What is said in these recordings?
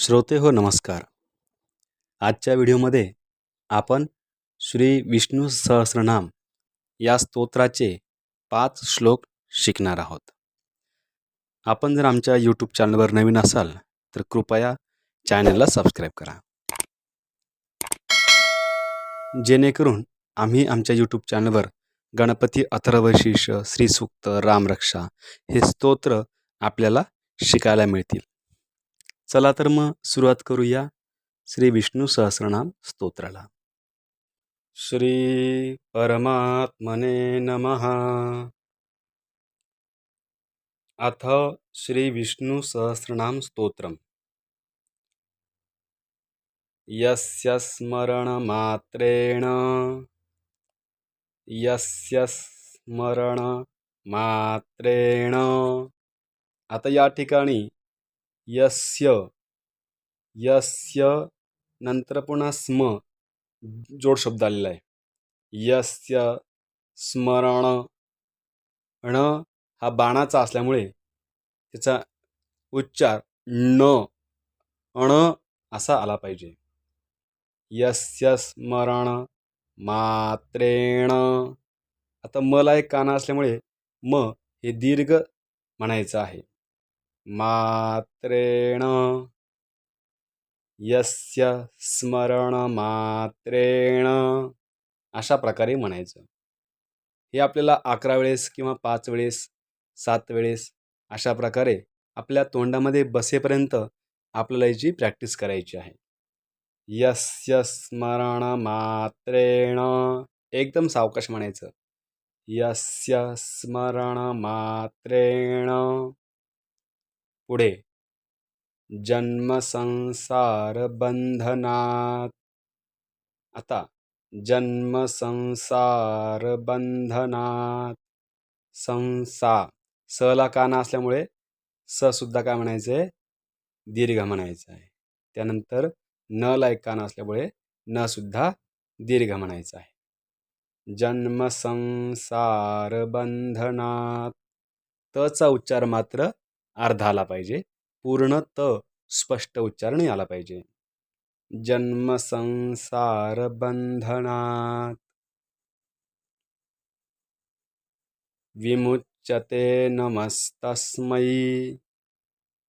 श्रोते हो नमस्कार. आजच्या व्हिडिओमध्ये आपण श्री विष्णू सहस्रनाम या स्तोत्राचे पाच श्लोक शिकणार आहोत. आपण जर आमच्या यूट्यूब चॅनलवर नवीन असाल तर कृपया चॅनलला सबस्क्राईब करा. जेणेकरून आम्ही आमच्या यूट्यूब चॅनलवर गणपती अथर्वशीर्ष श्रीसूक्त रामरक्षा हे स्तोत्र आपल्याला शिकायला मिळतील. चला तर मग सुरुवात करूया श्री विष्णू सहस्रनाम स्तोत्राला. श्री परमात्मने नमः. अथ श्री विष्णू सहस्रनाम स्तोत्रम. यस्य स्मरणमात्रेण यस्य स्मरणमात्रेण. आता या ठिकाणी यस्य यस्य नंतर पुन्हा स्म जोड शब्द आलेला आहे. यस्य स्मरण ण हा बाणाचा असल्यामुळे त्याचा उच्चार न अण असा आला पाहिजे. यस्य स्मरण मात्रेण. आता मला एक काना असल्यामुळे म हे दीर्घ म्हणायचं आहे. मात्रेण। यस्य स्मरण मात्रेण अशा प्रकारे म्हणायचं. हे आपल्याला अकरा वेळेस किंवा पाच वेळेस सात वेळेस अशा प्रकारे आपल्या तोंडामध्ये बसेपर्यंत आपल्याला याची प्रॅक्टिस करायची आहे. यस्य स्मरण मात्रेण एकदम सावकाश म्हणायचं. यस्य स्मरण मात्रेण पुढे. जन्मसंसारबंधनात. आता. जन्मसंसारबंधनात. संसा. सला काना असल्यामुळे स सुद्धा काय म्हणायचं? आहे दीर्घ म्हणायचं आहे. त्यानंतर न ला एक काना असल्यामुळे न सुद्धा दीर्घ म्हणायचं आहे. जन्मसंसारबंधनात. तचा उच्चार मात्र अर्धा आला पाहिजे. पूर्ण त स्पष्ट उच्चारण आला पाहिजे. जन्मसंसार बंधनात. विमुच्यते नमस्तस्मै.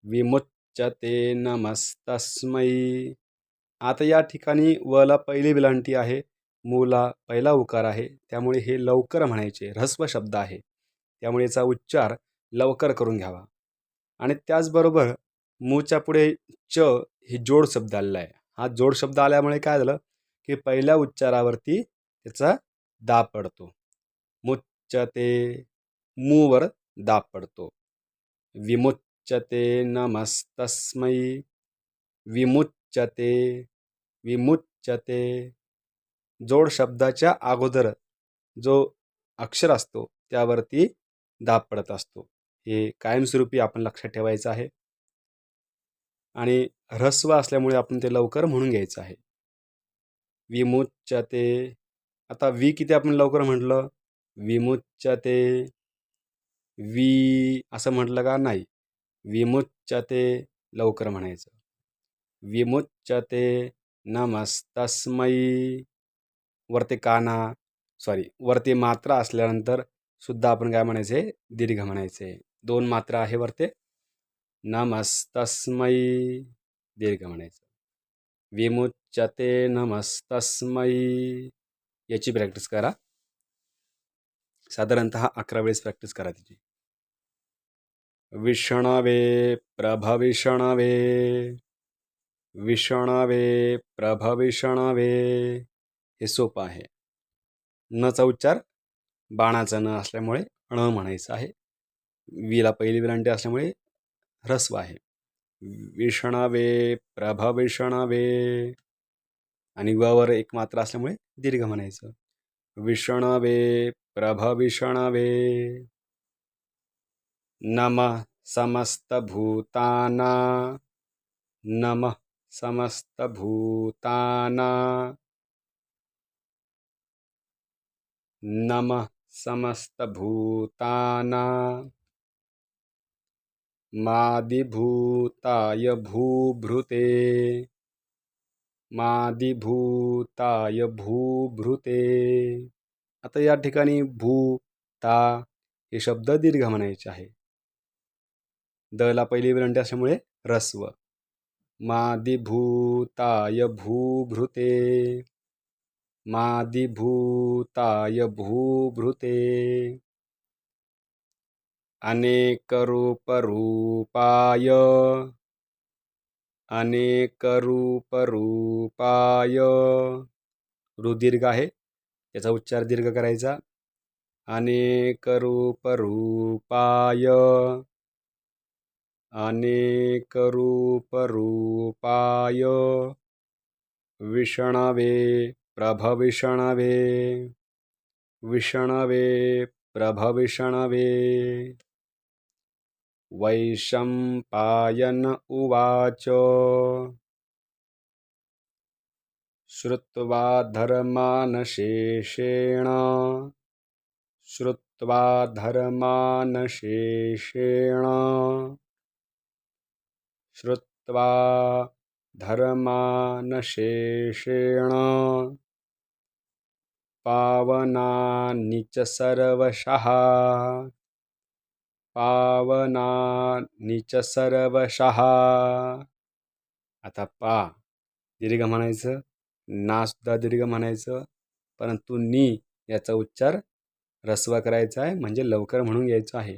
विमुच्यते नमस्तस्मै. आता या ठिकाणी वला पहिली विलांटी आहे. मूला पहिला उकार आहे. त्यामुळे हे लवकर म्हणायचे. ह्रस्व शब्द आहे. त्यामुळे याचा उच्चार लवकर करून घ्यावा. आणि त्याचबरोबर मूच्या पुढे च हे जोड शब्द आलेला आहे. हा जोड शब्द आल्यामुळे काय झालं की पहिल्या उच्चारावरती त्याचा दाब पडतो. मुच्चते मूवर दाब पडतो. विमुच्चते नमस्तस्मै विमुच्चते विमुच्चते जोड शब्दाच्या अगोदर जो अक्षर असतो त्यावरती दाब पडत असतो. हे कायमस्वरूपी आपण लक्षात ठेवायचं आहे. आणि ह्रस्व असल्यामुळे आपण ते लवकर म्हणून घ्यायचं आहे. विमुच्यते आता वी किती आपण लवकर म्हटलं? विमुच्यते वी असं म्हटलं का? नाही. विमुच्यते लवकर म्हणायचं. विमुच्यते नमस्तस्मयी वरती काना सॉरी वरती मात्रा असल्यानंतर सुद्धा आपण काय म्हणायचे? दीर्घ म्हणायचे. दोन मात्रा आहे वरते. नमस्तस्मै दीर्घ म्हणायचं. विमुच्यते नमस्तस्मै. याची प्रॅक्टिस करा. साधारणत अकरा वेळेस प्रॅक्टिस करा तिची. विषणवे प्रभविषणवे. विषणवे प्रभविषणवे. हे सोपं आहे. नचा उच्चार बाणाचा न असल्यामुळे अण म्हणायचं आहे. विला पहिली वेलांटी असल्यामुळे ह्रस्व आहे. विषणावे प्रभविषणावे आणि वावर एक मात्र असल्यामुळे दीर्घ म्हणायचं. विषणावे प्रभविषणावे. नम समस्तभूताना. नम समस्तभूताना. नम समस्तभूताना. मादिभूताय भूभृते। मादिभूताय भूभृते। आता या ठिकाणी भू ता हे शब्द दीर्घ म्हणायचे आहे. दला पहिली विलंटी असल्यामुळे रस्व. मादिभूताय भूभृते। मादिभूताय भूभृते। अनेकरूपरूपाय। अनेकरूपरूपाय। रुदीर्घ आहे. त्याचा उच्चार दीर्घ करायचा. अनेक रूप रूपाय अनेक रूप रूपाय विषणवे प्रभविषणवे। विषणवे प्रभविषणवे। वैशम्पायन उवाच। श्रुत्वा धर्मानशेषेण। श्रुत्वा धर्मानशेषेण। श्रुत्वा धर्मानशेषेण। पावनानि च सर्वशः पावनानि च सर्वशः. आता पा. दीर्घ म्हणायचं नासुद्धा दीर्घ म्हणायचं परंतु नी याचा उच्चार रस्व करायचा आहे म्हणजे लवकर म्हणून घ्यायचं आहे.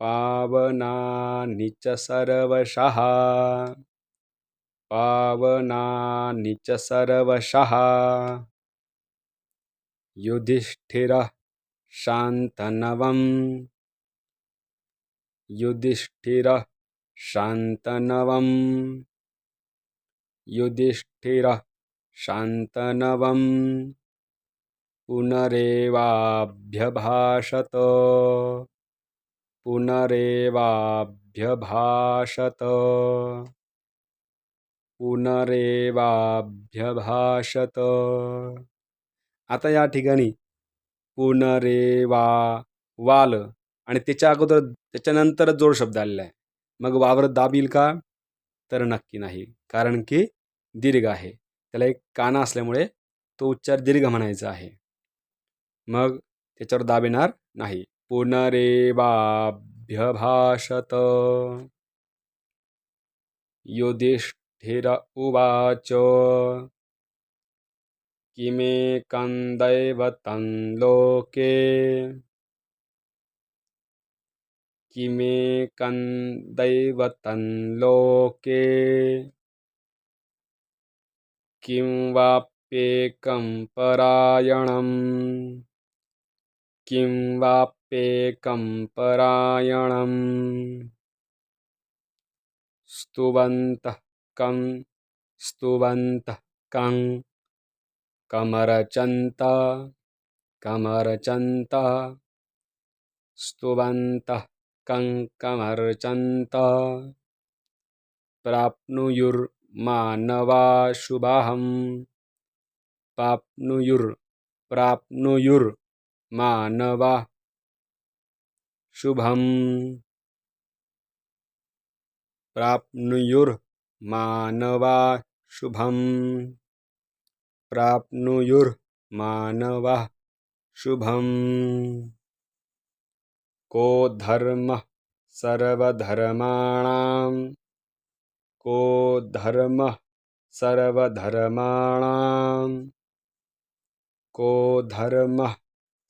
पावनानि च सर्वशः. पावनानि च सर्वशः. युधिष्ठिरः शान्तनवम् युधिष्ठिरः शान्तनवम्। युधिष्ठिरः शान्तनवम्। पुनरेवाभ्यभाषत। पुनरेवाभ्यभाषत। पुनरेवाभ्यभाषत। आता या ठिकाणी पुनरेवा वाल आणि त्याच्या अगोदर त्याच्यानंतरच जोड शब्द आलेला आहे. मग वावर दाबील का? तर नक्की नाही. कारण की दीर्घ आहे. त्याला एक काना असल्यामुळे तो उच्चार दीर्घ म्हणायचा आहे. मग त्याच्यावर दाब येणार नाही. पुनरेवाभ्यभाषत युधिष्ठिर उवाच. किमे दैवतं लोके। किमेकं दैवतं लोके? किं वाप्येकं परायणम्? किं वाप्येकं परायणम्? स्तुवन्तः कं स्तुवन्तः कं? कमरचन्त कमरचन्त। स्तुवन्तः कं कमर्चन्त प्राप्नुयुर्मानवा शुभाहम् प्राप्नुयुर् प्राप्नुयुर्मानवा शुभम् प्राप्नुयुर्मानवा शुभम् प्राप्नुयुर्मानवः शुभम् को धर्मः सर्वधर्माणां को धर्मः सर्वधर्माणां को धर्मः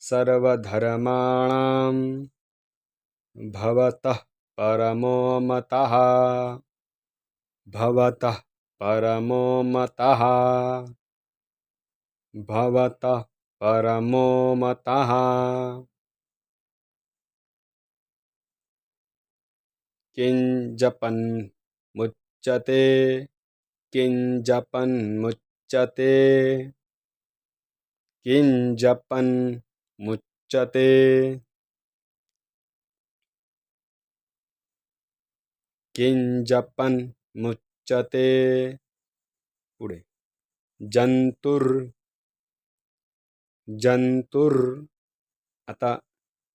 सर्वधर्माणां भवतः परमो मतः। भवतः परमो मतः। भवतः परमो मतः। किञ्जपन्मुच्यते किञ्जपन्मुच्यते किञ्जपन्मुच्यते किञ्जपन्मुच्यते पुढे। जंतुर। जंतुर। आता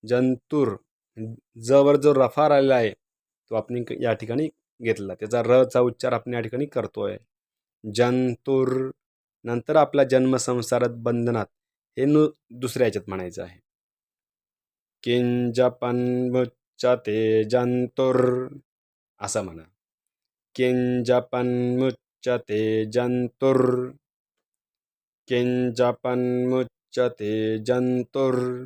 जंतूर। जवर जो रफार आलेला आहे तो आपण या ठिकाणी घेतला. त्याचा रचा उच्चार आपण या ठिकाणी करतोय. जंतुर नंतर आपला जन्म संसारात बंधनात हे नु दुसऱ्या याच्यात म्हणायचं आहे. किंजपन्मुच्यते जंतुर असं म्हणा. किंजपन्मुच्यते जंतुर. किंजपन्मुच्यते जंतुर.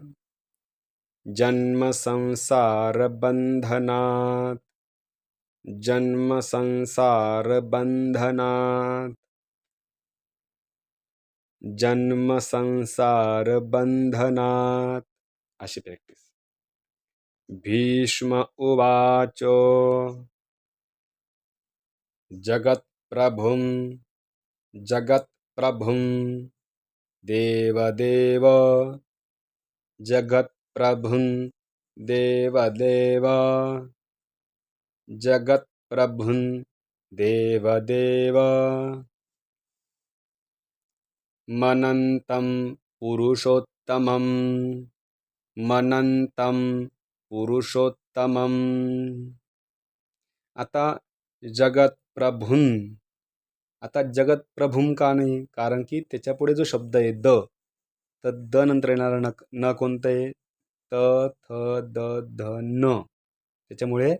जन्म संसार बंधनात जन्म संसार बंधनात जन्म संसार बंधनात अशी प्रॅक्टिस भीष्म उवाच। जगत्प्रभुं जगत्प्रभुं देवदेव। जगत्प्रभुं देवदेव। जगत्प्रभुं देवदेव। मनन्तं पुरुषोत्तमं मनन्तं पुरुषोत्तमं आता जगत्प्रभूं आता जगत्प्रभूं का नाही? कारण की त्याच्यापुढे जो शब्द आहे द तर द नंतर येणारा न न कोणतं आहे? त थ द ध न. त्याच्यामुळे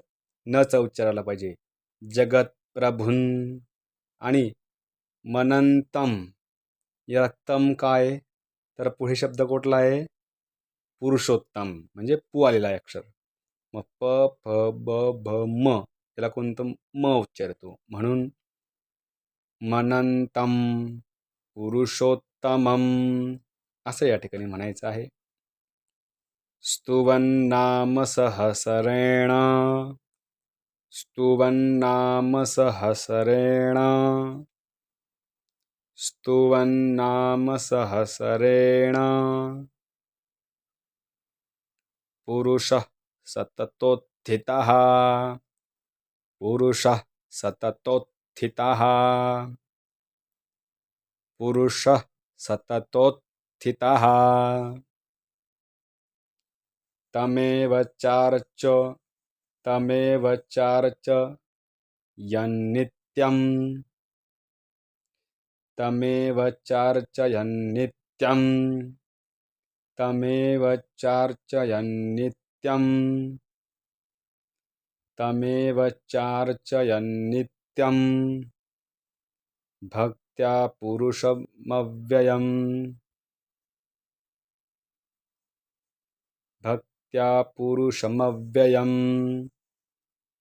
नचा उच्चारायला पाहिजे. पाहिजे जगत्प्रभूं आणि मनंतम. या तम काय? तर पुढे शब्द कुठला आहे? पुरुषोत्तम. म्हणजे पू आलेला आहे अक्षर. मग प फ ब भ म. त्याला कोणतं म उच्चारतो म्हणून मनंतम पुरुषोत्तमम. असं या ठिकाणी म्हणायचं आहे. स्तुवन्नाम सहसरेण स्तुवन्नाम सहसरेण स्तुवन्नाम सहसरेण पुरुषः सततोत्थितः। पुरुषः सततोत्थितः। पुरुषः सततोत्थितः। तमेव चार्च तमेव चार्च यन्नित्यं तमेव चार्चयन्नित्यं तमेव चार्चयन्नित्यं तमेव चार्चयन्नित्यं भक्त्या पुरुषमव्ययम्। भक्त्या पुरुषमव्ययम्।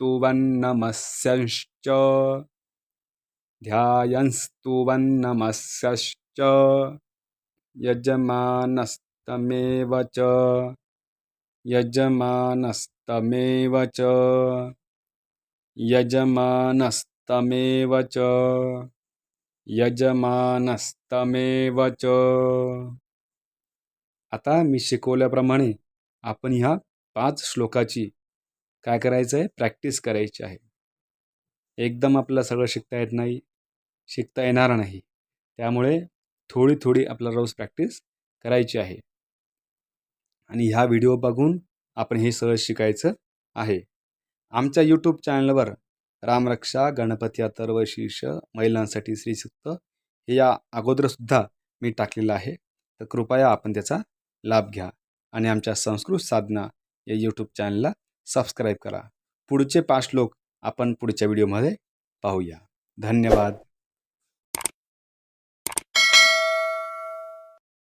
ध्यायन्स्तुवन्नमस्यश्च ध्यायन्स्तुवन्नमस्यश्च यजमानस्तमेव च। यजमानस्तमेव च। यजमानस्तमेव च। यजमानस्तमेव च। आता मी शिकवल्याप्रमाणे आपण ह्या पाच श्लोकाची काय करायचं आहे प्रॅक्टिस करायची आहे. एकदम आपल्याला सगळं शिकता येत नाही शिकता येणार नाही. त्यामुळे थोडी थोडी आपल्याला रोज प्रॅक्टिस करायची आहे. आणि ह्या व्हिडिओ बघून आपण हे सहज शिकायचं आहे. आमच्या यूट्यूब चॅनलवर रामरक्षा गणपती अथर्व शीर्ष महिलांसाठी श्रीसुक्त हे या अगोदरसुद्धा मी टाकलेलं आहे. तर कृपया आपण त्याचा लाभ घ्या. आणि आमच्या संस्कृत साधना या यूट्यूब चॅनलला सबस्क्राईब करा. पुढचे पाच श्लोक आपण पुढच्या व्हिडिओमध्ये पाहूया. धन्यवाद.